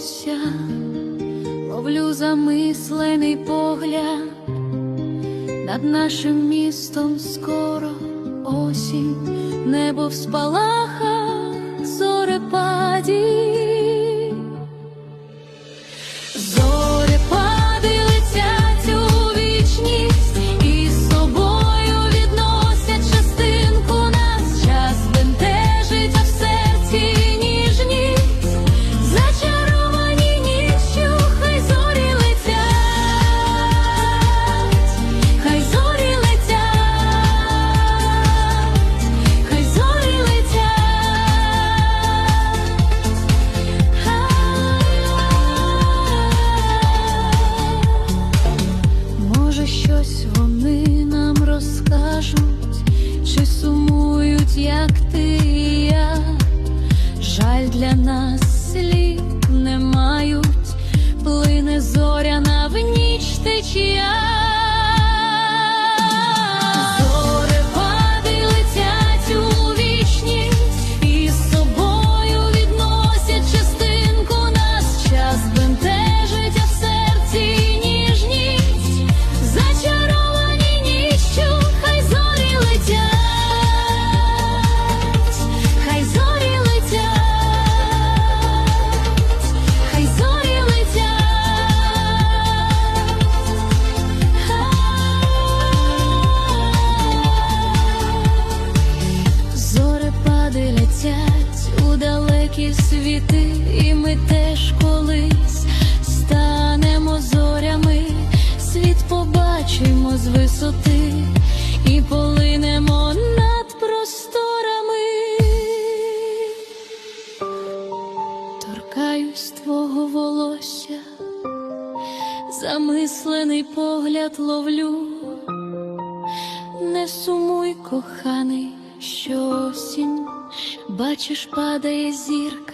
волосся, ловлю замислений погляд, над нашим містом скоро осінь, небо в спалахах зорепаді. Зоряна в ніч течія. Далекі світи, і ми теж колись станемо зорями, світ побачимо з висоти і полинемо над просторами. Торкаюсь твого волосся, замислений погляд ловлю. Не сумуй, коханий, що осінь, бачиш, падає зірка,